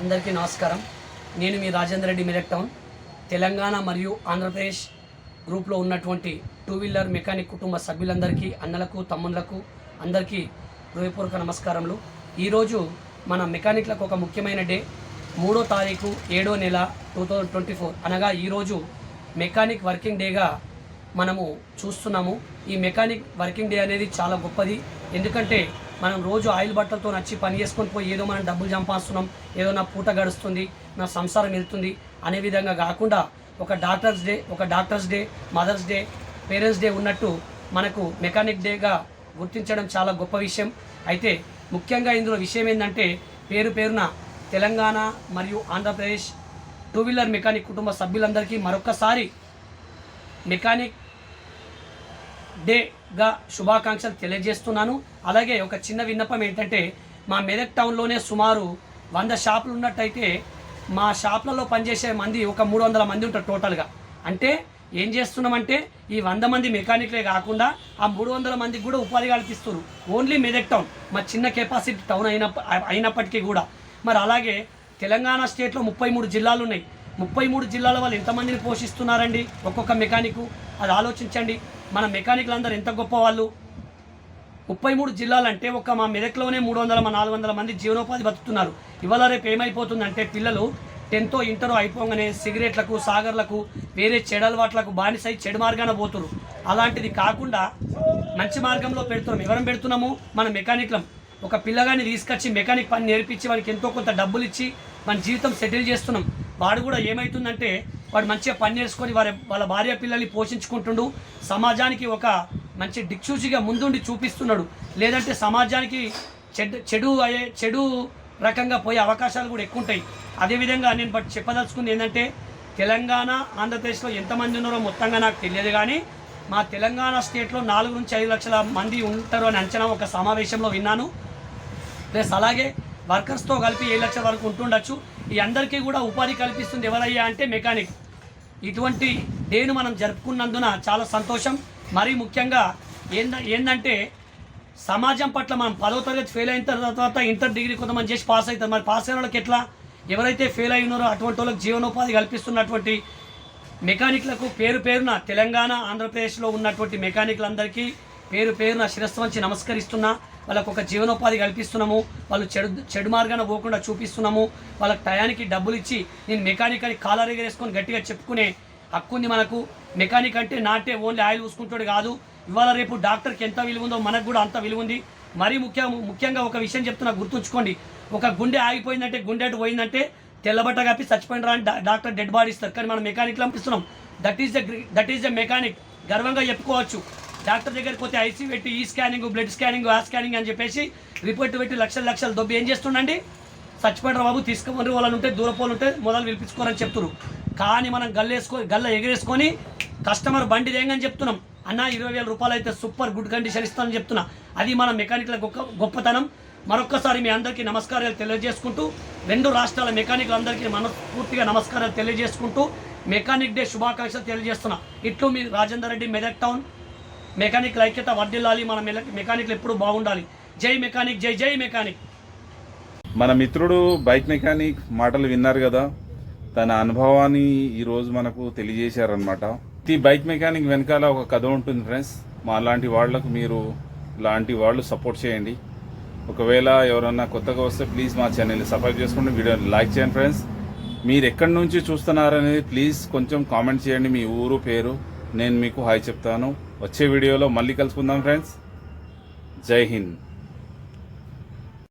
అందరికీ నమస్కారం. నేను మీ రాజేంద్ర రెడ్డి మెదక్ టౌన్. తెలంగాణ మరియు ఆంధ్రప్రదేశ్ గ్రూప్లో ఉన్నటువంటి టూ వీలర్ మెకానిక్ కుటుంబ సభ్యులందరికీ అన్నలకు తమ్ముళ్ళకు అందరికీ హృదయపూర్వక నమస్కారములు. ఈరోజు మన మెకానిక్లకు ఒక ముఖ్యమైన డే. మూడో తారీఖు ఏడో నెల టూ థౌజండ్ ట్వంటీ ఫోర్ అనగా ఈరోజు మెకానిక్ వర్కింగ్ డేగా మనము చూస్తున్నాము. ఈ మెకానిక్ వర్కింగ్ డే అనేది చాలా గొప్పది. ఎందుకంటే మనం రోజు ఆయిల్ బట్టలతో నచ్చి పని చేసుకొని పోయి ఏదో మనం డబ్బులు సంపాదిస్తున్నాం ఏదో నా పూట గడుస్తుంది నా సంసారం వెళ్తుంది అనే విధంగా కాకుండా ఒక డాక్టర్స్ డే ఒక doctors day mothers day parents day ఉన్నట్టు మనకు మెకానిక్ డేగా గుర్తించడం చాలా గొప్ప విషయం. అయితే ముఖ్యంగా ఇందులో విషయం ఏంటంటే పేరు పేరున తెలంగాణ మరియు ఆంధ్రప్రదేశ్ టూ వీలర్ మెకానిక్ కుటుంబ సభ్యులందరికీ మరొకసారి మెకానిక్ డేగా శుభాకాంక్షలు తెలియజేస్తున్నాను. అలాగే ఒక చిన్న విన్నపం ఏంటంటే మా మెదక్ టౌన్లోనే సుమారు వంద షాపులు ఉన్నట్టయితే మా షాప్లలో పనిచేసే మంది ఒక మూడు వందల మంది ఉంటారు టోటల్గా. అంటే ఏం చేస్తున్నామంటే ఈ వంద మంది మెకానిక్లే కాకుండా ఆ మూడు వందల మందికి కూడా ఉపాధి కల్పిస్తున్నారు. Only Medak town. మా చిన్న కెపాసిటీ టౌన్ అయిన అయినప్పటికీ కూడా. మరి అలాగే తెలంగాణ స్టేట్లో ముప్పై మూడు జిల్లాలు ఉన్నాయి. ముప్పై మూడు జిల్లాల వాళ్ళు ఎంతమందిని పోషిస్తున్నారండి ఒక్కొక్క మెకానిక్? అది ఆలోచించండి. మన మెకానిక్లు అందరు ఎంత గొప్ప వాళ్ళు. ముప్పై మూడు జిల్లాలంటే ఒక మా మెదక్లోనే మూడు వందల నాలుగు వందల మంది జీవనోపాధి బతుకుతున్నారు. ఇవాళ రేపు ఏమైపోతుందంటే పిల్లలు టెన్త్ ఇంటరో అయిపోగానే సిగరెట్లకు సాగర్లకు వేరే చెడలవాట్లకు బానిసై చెడు మార్గాన పోతున్నారు అలాంటిది కాకుండా మంచి మార్గంలో పెడుతున్నాం. ఎవరం పెడుతున్నాము? మన మెకానిక్లం. ఒక పిల్లగాన్ని తీసుకొచ్చి మెకానిక్ పని నేర్పించి వానికి ఎంతో కొంత డబ్బులు ఇచ్చి మన జీవితం సెటిల్ చేస్తున్నాం. వాడు కూడా ఏమవుతుందంటే వాడు మంచిగా పని చేసుకొని వారి వాళ్ళ భార్య పిల్లల్ని పోషించుకుంటుండు. సమాజానికి ఒక మంచి దిక్సూచిగా ముందుండి చూపిస్తున్నాడు. లేదంటే సమాజానికి చెడు చెడు అయ్యే చెడు రకంగా పోయే అవకాశాలు కూడా ఎక్కువ ఉంటాయి అదేవిధంగా నేను బట్ చెప్పదలుచుకుంది ఏంటంటే తెలంగాణ ఆంధ్రప్రదేశ్లో ఎంతమంది ఉన్నారో మొత్తంగా నాకు తెలియదు కానీ మా తెలంగాణ స్టేట్లో నాలుగు నుంచి ఐదు లక్షల మంది ఉంటారు అని అంచనా ఒక సమావేశంలో విన్నాను. ప్లస్ అలాగే వర్కర్స్తో కలిపి ఏడు లక్షల వరకు ఉంటుండొచ్చు. ఈ అందరికీ కూడా ఉపాధి కల్పిస్తుంది ఎవరయ్యా అంటే మెకానిక్. ఇటువంటి డేను మనం జరుపుకున్నందున చాలా సంతోషం. మరీ ముఖ్యంగా ఏంద ఏంటంటే సమాజం పట్ల మనం పదో తరగతి ఫెయిల్ అయిన తర్వాత ఇంటర్ డిగ్రీ కొంతమంది చేసి పాస్ అవుతారు. మరి పాస్ అయిన వాళ్ళకి ఎట్లా? ఎవరైతే ఫెయిల్ అయినారో అటువంటి వాళ్ళకి జీవనోపాధి కల్పిస్తున్నటువంటి మెకానిక్లకు పేరు పేరున తెలంగాణ ఆంధ్రప్రదేశ్లో ఉన్నటువంటి మెకానిక్లందరికీ పేరు పేరున శిరస్సు వంచి నమస్కరిస్తున్నా వాళ్ళకు ఒక జీవనోపాధి కల్పిస్తున్నాము వాళ్ళు చెడు చెడు మార్గాన పోకుండా చూపిస్తున్నాము వాళ్ళకి టయానికి డబ్బులు ఇచ్చి నేను మెకానిక్ అని కాలర్ ఎగరేసుకొని గట్టిగా చెప్పుకునే హక్కుంది మనకు. మెకానిక్ అంటే నాటే ఓన్లీ ఆయిల్ పూసుకుంటాడు కాదు. ఇవాళ రేపు డాక్టర్కి ఎంత విలువ ఉందో మనకు కూడా అంత విలువ ఉంది మరీ ముఖ్య ముఖ్యంగా ఒక విషయం చెప్తున్నా గుర్తుంచుకోండి. ఒక గుండె ఆగిపోయిందంటే గుండె అటు పోయిందంటే తెల్లబట్ట కప్పి చచ్చిపోయిన అని డాక్టర్ డెడ్ బాడీ ఇస్తారు కానీ మనం మెకానిక్లు పంపిస్తున్నాం. That is the that is the mechanic గర్వంగా చెప్పుకోవచ్చు. డాక్టర్ దగ్గరికి పోతే ఐసీ పెట్టి ఈ స్కానింగ్ బ్లడ్ స్కానింగ్ ఆ స్కానింగ్ అని చెప్పేసి రిపోర్ట్ పెట్టి లక్షల లక్షలు దొబ్బి ఏం చేస్తుండండి? చచ్చిపోయిన బాబు తీసుకుని వాళ్ళని ఉంటే దూరపోలు ఉంటే మొదలు పిలిపించుకోరని చెప్తున్నారు కానీ మనం గల్లేసుకొని గల్ల ఎగరేసుకొని కస్టమర్ బండి దేంగని చెప్తున్నాం. అన్న ఇరవై వేల రూపాయలు అయితే సూపర్ గుడ్ కండిషన్ ఇస్తానని చెప్తున్నా. అది మన మెకానిక్ల గొప్ప గొప్పతనం. మరొక్కసారి మీ అందరికీ నమస్కారాలు తెలియజేసుకుంటూ రెండు రాష్ట్రాల మెకానిక్లందరికీ మనస్ఫూర్తిగా నమస్కారాలు తెలియజేసుకుంటూ మెకానిక్ డే శుభాకాంక్షలు తెలియజేస్తున్నా. ఇట్లు మీ రాజేందర్ రెడ్డి మెదక్ టౌన్. మెకానిక్ల ఐక్యత వర్ధిల్లాలి మన మెకానిక్లు ఎప్పుడు బాగుండాలి. జై మెకానిక్ జై జై మెకానిక్. మన మిత్రుడు బైక్ మెకానిక్ మాటలు విన్నారు కదా తన అనుభవాన్ని ఈరోజు మనకు తెలియజేశారనమాట ప్రతి బైక్ మెకానిక్ వెనకాల ఒక కథ ఉంటుంది ఫ్రెండ్స్. మా లాంటి వాళ్ళకు మీరు లాంటి వాళ్ళు సపోర్ట్ చేయండి. ఒకవేళ ఎవరన్నా కొత్తగా వస్తే ప్లీజ్ మా ఛానల్ని సబ్స్క్రైబ్ చేసుకోండి వీడియోని లైక్ చేయండి ఫ్రెండ్స్. మీరు ఎక్కడి నుంచి చూస్తున్నారనేది ప్లీజ్ కొంచెం కామెంట్ చేయండి మీ ఊరు పేరు. నేను మీకు హాయ్ చెప్తాను. వచ్చే వీడియోలో మళ్ళీ కలుసుకుందాం ఫ్రెండ్స్. జై హింద్.